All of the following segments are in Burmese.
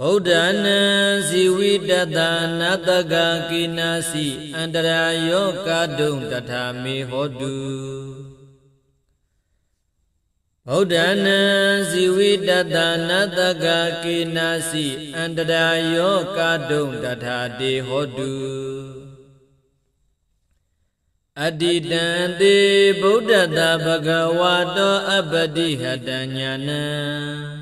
ဗုဒ္ဓနာဇီဝိတတနာတကကိနာစီအန္တရာယောကာတုံတထာမေဟောတုဗုဒ္ဓနာဇီဝိတတနာတကကိနာစီအန္တရာယောကာတုံတထာတေဟောတုအတ္တိတံတေဗုဒ္ဓတဘဂဝါတောအပတိဟတညာနံ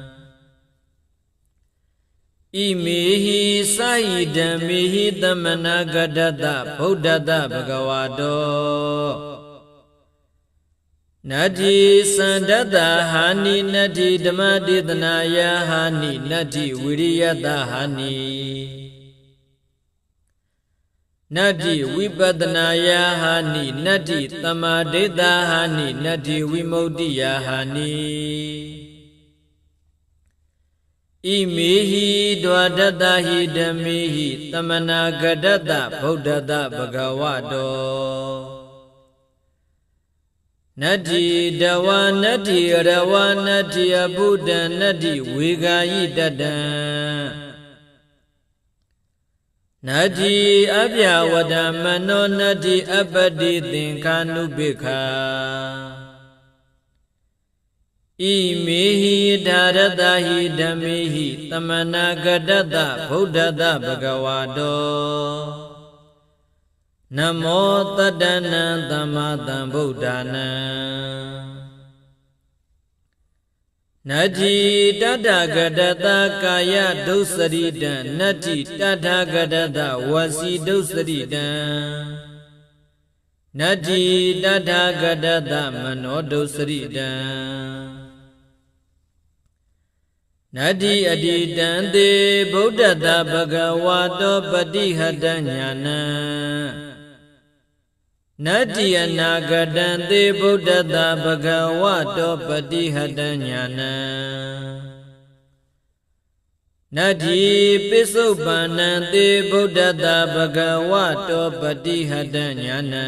ဣမေဟိစာယိဓမ္မေဟိသမနာဂတတဗုဒ္ဓတဘဂဝါတောနတ္တိသန္တတဟာနိနတ္တိဓမ္မဒေသနာယဟာနိနတ္တိဝိရိယတဟာနိနတ္တိဝိပဒနာယဟာနိနတ္တိသမာဓိတဟာနိနတ္တိဝိမု ക്തി ယဟာနိ ဣမေဟိဒွါဒတဟိဓမေဟိသမနာဂဒတဗုဒ္ဓတဘဂဝတောနတ္တိတဝနတ္တိရဝနတ္တိအဘုဒ္ဓနတ္တိဝေဂာယိတတံနတ္တိအပြဝဒမနောနတ္တိအပတိသင်္ခာနုပိခာ ဣမေဟိဒါရတဟိဓမ္မေဟိသမနာဂတတဗုဒ္ဓတဘဂဝါတောနမောတတ္တနံသမ္မာသမ္ဗုဒ္ဓနာနတ္တိတတ္တဂတတကာယဒုစရိတံနတ္တိတတ္ထဂတတဝစီဒုစရိတံနတ္တိတတ္ထဂတတမနောဒုစရိတံ နတ္တိအတိတံသေဗုဒ္ဓတဘဂဝါတောပတိဟတညာနံနတ္တိအနာဂတံသေဗုဒ္ဓတဘဂဝါတောပတိဟတညာနံနတ္တိပိစုပန္နံသေဗုဒ္ဓတဘဂဝါတောပတိဟတညာနံ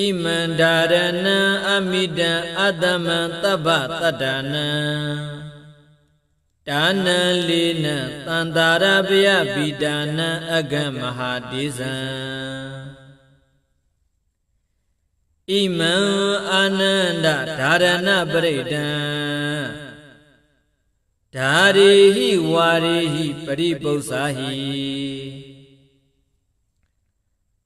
ဣမန္ဒာရဏံအမိတံအတ္တမံတပ္ပတတ္တနံဒါနံလေးနံတန္တာရပယပိဒါနံအဂမဟာတိဇံဣမံအာနန္ဒဓာရဏပရိဒံဓာရေဟိဝါရေဟိပရိပု္ပ္ပာဟိ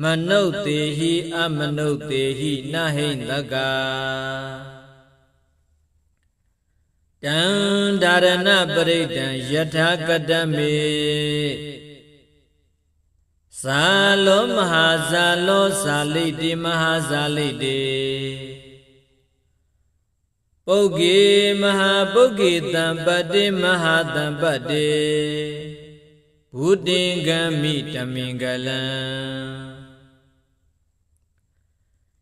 မနုဿေဟိအမနုဿေဟိနဟိန္တကတံဒါရဏပရိဒံယထာကတမေဇာလောမဟာဇာလောဇာလိတိမဟာဇာလိတိပုဂ္ဂေမဟာပုဂ္ဂေတံပတ္တိမဟာတံပတ္တိဘုတင်ကမိတမင်္ဂလံ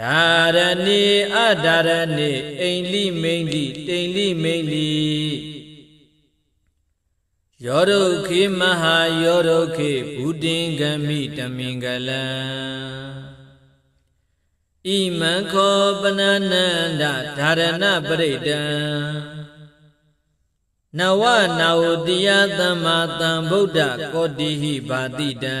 ဒါရဏေအဒါရဏေအိန္လိမိန်လိတိန်လိမိန်လိယောရုခေမဟာယောရုခေဘုဒင်ဂမိတမင်္ဂလံဣမံခောပနနန္ဒဓာရဏပရိဒံနဝနာဝတိယသမ္မာသမ္ဗုဒ္ဓကောတိဟိဘာတိတံ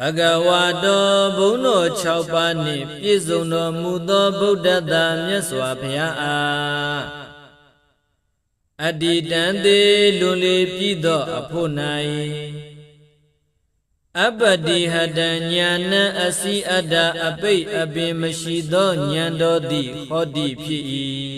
ဘဂဝါတော်ဘုန်းတော်6ပါးနှင့်ပြည့်စုံတော်မူသောဗုဒ္ဓသာမြတ်စွာဘုရားအားအတ္တိတံသေးလွန်လေပြည်သောအဖို့၌အပတိဟတံညာဏအစီအတ္တအပိတ်အပင်မရှိသောဉာဏ်တော်သည်ဟောတိဖြစ်၏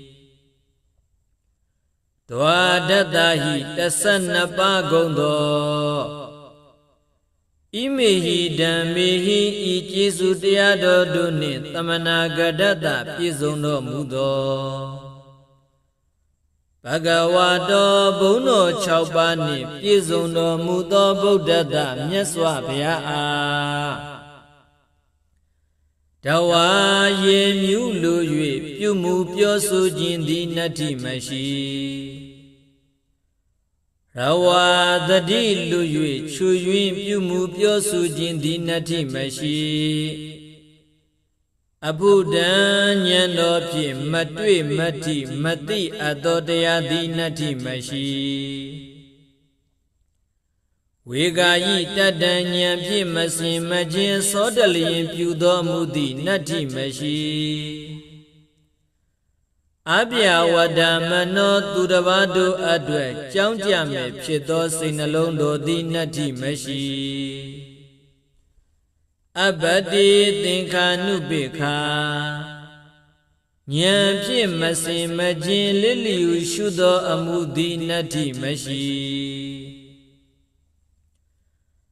ဒွါဒတ္တဟိ12ပါးကုန်သောဣမေဟိဓမ္မေဟိဤကျေစုတရားတော်တို့နှင့်တမနာဂဒတ္တပြည့်စုံတော်မူသောဘဂဝါတော်ဘုံတော်6ပါးနှင့်ပြည့်စုံတော်မူသောဗုဒ္ဓတမြတ်စွာဘုရားအား တဝါရေမြူးလို၍ပြုမှုပြောဆိုခြင်းသည်နတ္တိမရှိရဝါတတိလူ၍ချွယွင်းပြုမှုပြောဆိုခြင်းသည်နတ္တိမရှိအဘုဒ္ဓံဉာဏ်တော်ဖြင့်မတွေ့မတိမသိအပ်သောတရားသည်နတ္ထိမရှိ ဝေဂာယိတတ္တဉာဏ်ဖြင့်မစင်မခြင်းသောတလျင်ပြုတော်မူသည့်နတ္ထိမရှိအပြဝဒမနောသူတစ်ပါးတို့အတွက်ကြောင်းကြမဲ့ဖြစ်သောစိတ်နှလုံးတော်သည်နတ္ထိမရှိအပတိသင်္ခာနုပိခာဉာဏ်ဖြင့်မစင်မခြင်းလစ်လျူရှုသောအမှုသည်နတ္ထိမရှိ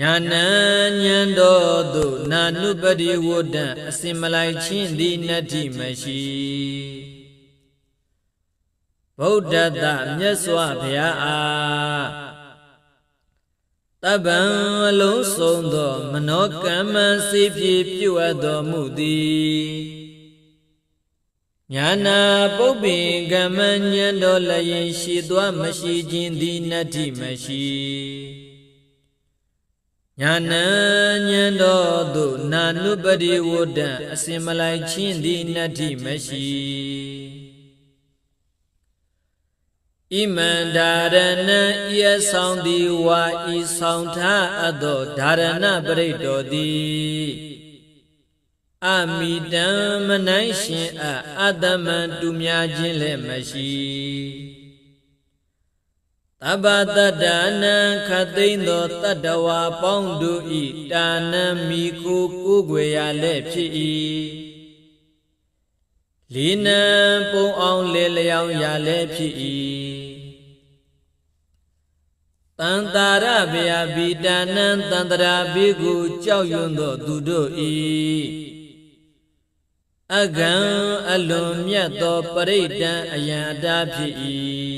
ညာဏဉဏ်တော်သို့နာနုပတိဝဒ္ဒံအစင်မလိုက်ချင်းသည်နတ္တိမရှိဗုဒ္ဓတမြတ်စွာဘုရားအားတပ္ပံအလုံးစုံသော မနောကမ္မစေပြေပြုအပ်တော်မူသည်ညာနာပုပ္ပင်ကမ္မဉဏ်တော်လည်းရှိသွားမရှိခြင်းသည်နတ္တိမရှိ ညာဏဉဏ်တော်သို့နာနုပတိဝဒ္ဒံအစင်မလိုက်ချင်းသည်နတ္ထိမရှိဣမန္ဒါရဏံဤအဆောင်သည်ဝါဤဆောင်ထားအပ်သောဒါရဏပရိတ်တော်သည်အမိတံမနိုင်ရှင်အအတ္တမံတူများခြင်းလည်းမရှိ တပ္ပတတ္တနံခသိမ့်သောတတ္တဝါပေါင်းတို့ဤတာနံမိကိုကိုွယ်ရလည်းဖြစ်၏လီနံပုံအောင်လေလျောင်းရလည်းဖြစ်၏တန်တာရဗျာဘိတာနံတန်တရာဘေကိုကြောက်ရွံ့သောသူတို့ဤအကံအလွန်မြတ်သောပရိဒံအယံအတားဖြစ်၏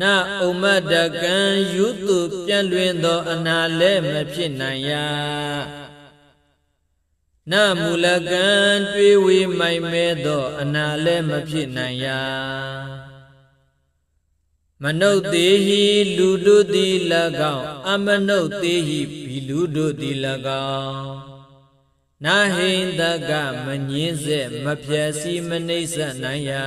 နဥမတ္တကံယုတုပြန့်လွင်သောအနာလည်းမဖြစ်နိုင်ရာနမူလကံတွေးဝေမိုင်မဲသောအနာလည်းမဖြစ်နိုင်ရာမနုဿသေးဟိလူတို့သည်၎င်းအမနုဿသေးဟိဘီလူတို့သည်၎င်းနာဟိန္တကမငင်းစေမဖြက်စီမနှိမ့်ဆက်နိုင်ရာ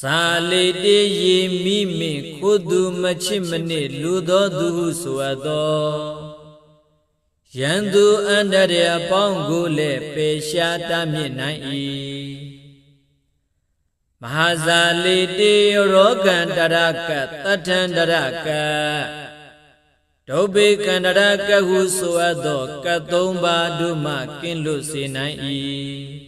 ဇာလေတေယေမိမိခိုးသူမချစ်မနစ်လူသောသူဟုဆိုအပ်သောယံသူအန္တရာအပေါင်းကိုလည်းပေရှားတမြင့်နိုင်၏မဟာဇာလိတေရောကံတရကတထံတရကဒုဗေကန္တရကဟုဆိုအပ်သောကသုံးပါးတို့မှကင်းလွတ်စေနိုင်၏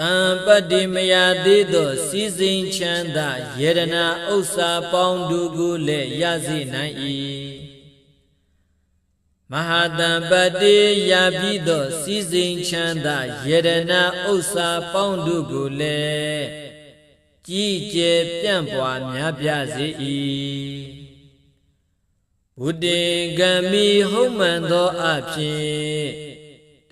တံပတ္တိမယသေးသောစီစဉ်ချမ်းသာယေရနာဥစ္စာပေါင်းတို့ကိုလည်းရစေနိုင်၏မဟာတံပတိရပြီးသောစီစဉ်ချမ်းသာယေရနာဥစ္စာပေါင်းတို့ကိုလည်းကြည်ကျယ်ပြန့်ပွားများပြားစေ၏ဘုဒ္ဓေကံမီဟုတ်မှန်သောအဖြစ်